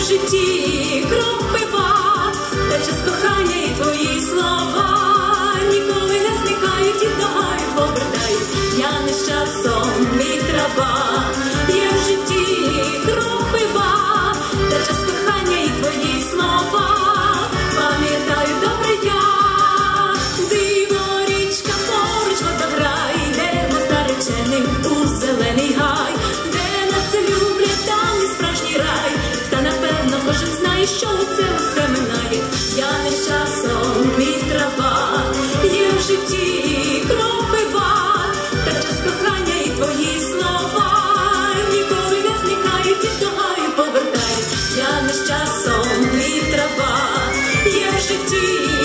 в житті кропива, та час кохання і твої слова ніколи не зникають і догають, повертають. Я не з часом і трава, є в житті кропива, та час кохання і твої слова. Пам'ятаю добре я, диво річка поруч вода грай, йдемо стариченим у зелений що це усе минає. Я не часом і є в житті кропива, та час кохання і твої слова ніколи не зникають і до гаю повертають. Я не часом і трава, є в житті